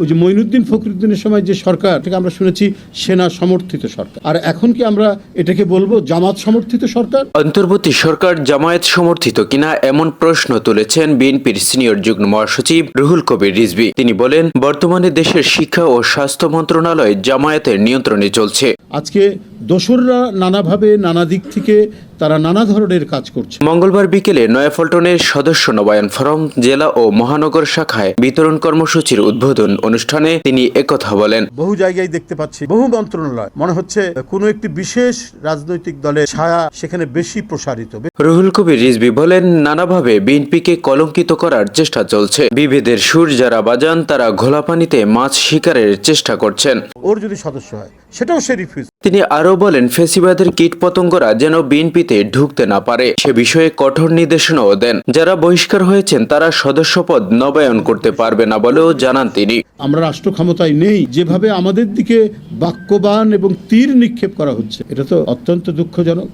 ওই যে মঈনুদ্দিন ফখরুদ্দিনের সময় যে সরকার থেকে আমরা শুনেছি সেনা সমর্থিত সরকার। আর এখন কি আমরা এটাকে বলব জামাত সমর্থিত সরকার? অন্তর্বর্তী সরকার জামায়াত সমর্থিত কিনা এমন প্রশ্ন তুলেছেন বিএনপির সিনিয়র যুগ্ম মহাসচিব রুহুল কবির রিজভী। তিনি বলেন বর্তমানে দেশের শিক্ষা ও স্বাস্থ্য মন্ত্রণালয় জামায়াতের নিয়ন্ত্রণে চলছে। আজকে দোসররা নানাভাবে নানা দিক থেকে তারা নানা ধরনের কাজ করছে। মঙ্গলবার বিকেলে নয়াপল্টনের সদস্য নবায়ন ফরম জেলা ও মহানগর শাখায় বিতরণ কর্মসূচির উদ্বোধন অনুষ্ঠানে তিনি একথা বলেন। বহু জায়গায় দেখতে পাচ্ছি বহু মন্ত্রণালয় মনে হচ্ছে কোনো একটি বিশেষ রাজনৈতিক দলের ছায়া সেখানে বেশি প্রসারিত। রুহুল কবির রিজভী বলেন নানাভাবে বিএনপিকে কলঙ্কিত করার চেষ্টা চলছে। বিভেদের সুর যারা বাজান তারা ঘোলা পানিতে মাছ শিকারের চেষ্টা করছেন। ওর যদি সদস্য হয় সেটাও সে রিফিউজ তিনি আরও বলেন ফেসিবাদের কীট পতঙ্গরা যেন বিএনপিতে ঢুকতে না পারে। সে বিষয়ে কঠোর নির্দেশনাও দেন। যারা বহিষ্কার হয়েছেন, তারা সদস্যপদ নবায়ন করতে পারবে না বলেও জানান তিনি। আমরা রাষ্ট্র ক্ষমতায় নেই। যেভাবে আমাদের দিকে বাক্যবান এবং তীর নিক্ষেপ করা হচ্ছে, এটা তো অত্যন্ত দুঃখজনক।